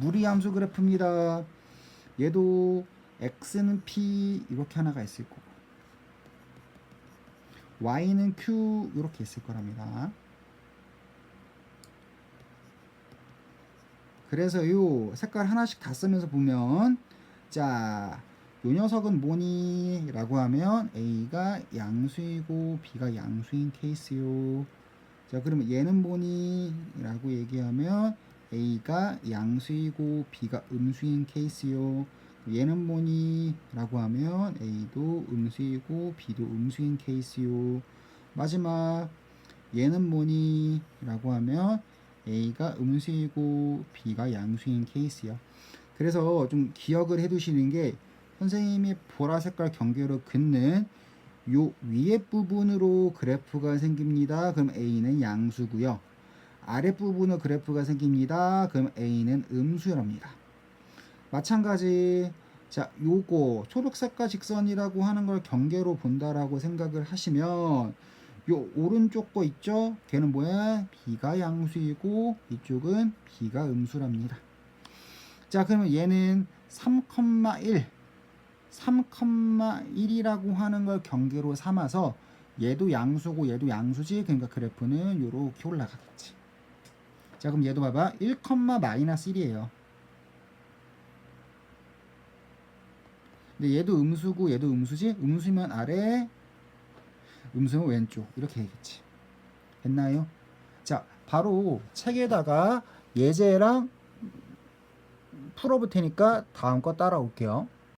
무리함수 그래프입니다. 얘도 x는 p 이렇게 하나가 있을 거고 y는 q 이렇게 있을 거랍니다. 그래서 요 색깔 하나씩 다 쓰면서 보면 자, 요 녀석은 뭐니? 라고 하면 A가 양수이고 B가 양수인 케이스요. 자, 그러면 얘는 뭐니? 라고 얘기하면 A가 양수이고 B가 음수인 케이스요. 얘는 뭐니? 라고 하면 A도 음수이고 B도 음수인 케이스요. 마지막 얘는 뭐니? 라고 하면 A가 음수이고 B가 양수인 케이스야. 그래서 좀 기억을 해 두시는 게 선생님이 보라 색깔 경계로 긋는 요 위에 부분으로 그래프가 생깁니다. 그럼 A는 양수고요. 아래 부분으로 그래프가 생깁니다. 그럼 A는 음수랍니다. 마찬가지 자 요거 초록색과 직선이라고 하는 걸 경계로 본다라고 생각을 하시면 요 오른쪽 거 있죠? 걔는 뭐야? B가 양수이고 이쪽은 B가 음수랍니다. 자 그러면 얘는 3,1 3,1이라고 하는 걸 경계로 삼아서 얘도 양수고 얘도 양수지 그러니까 그래프는 요렇게 올라가겠지 자 그럼 얘도 봐봐. 1, 마이너스 1이에요. 근데 얘도 음수고 얘도 음수지? 음수면 아래 음수면 왼쪽. 이렇게 되겠지. 됐나요? 자 바로 책에다가 예제랑 풀어볼 테니까 다음 거 따라올게요